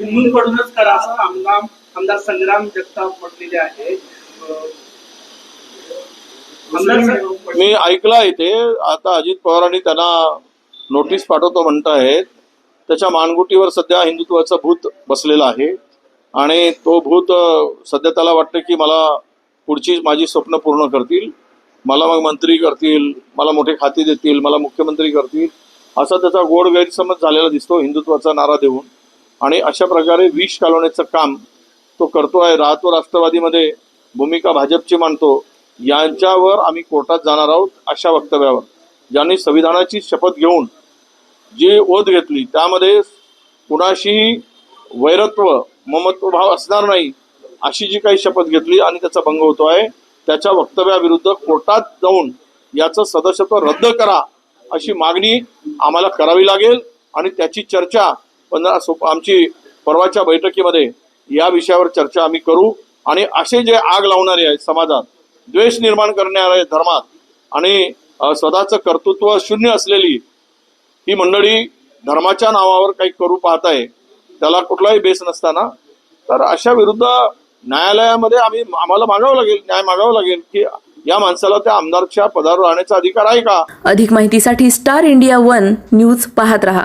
निमूनकडूनच करा असं आमदार आमदार संग्राम जगताप म्हटलेले आहे. मी ऐकलं आहे ते. आता अजित पवारांनी त्यांना नोटीस पाठवतो म्हणतायत त्याच्या मानगुटीवर सध्या हिंदुत्वाचं भूत बसलेलं आहे. आणि तो भूत सध्या त्याला वाटतं की मला पुढची माझी स्वप्न पूर्ण करतील. मला मग मंत्री करतील मला मोठे खाते देतील मला मुख्यमंत्री करतील. असा त्याचा गोड गैरसमज झालेला दिसतो हिंदुत्वाचा नारा देऊन. आणि अशा प्रकारे विष घालवण्याचं काम तो करतो आहे. राहतो राष्ट्रवादीमध्ये भूमिका भाजपची मांडतो यांच्यावर आम्ही कोर्टात जाणार आहोत अशा वक्तव्यावर. ज्यांनी संविधानाची शपथ घेऊन जी ओध घेतली त्यामध्ये कुणाशी वैरत्व ममत्व भाव असणार नाही अशी जी काही शपथ घेतली आणि त्याचा भंग होतो आहे त्याच्या वक्तव्याविरुद्ध कोर्टात जाऊन याचं सदस्यत्व रद्द करा अशी मागणी आम्हाला करावी लागेल आणि त्याची चर्चा पंधरा सो आमची परवाच्या बैठकीमध्ये या विषयावर चर्चा आम्ही करू आणि असे जे आग लावणारे आहेत समाजात द्वेष निर्माण करणारे धर्मात आणि स्वतःचं कर्तृत्व शून्य असलेली ही मंडळी धर्माच्या नावावर काही करू पाहत आहे त्याला कुठलाही बेस नसताना तर अशा विरुद्ध न्यायालयामध्ये आम्ही आम्हाला मागावं लागेल न्याय मागावं लागेल की या माणसाला त्या आमदारच्या पदावर राहण्याचा अधिकार आहे का? अधिक माहितीसाठी स्टार इंडिया वन न्यूज पाहत रहा.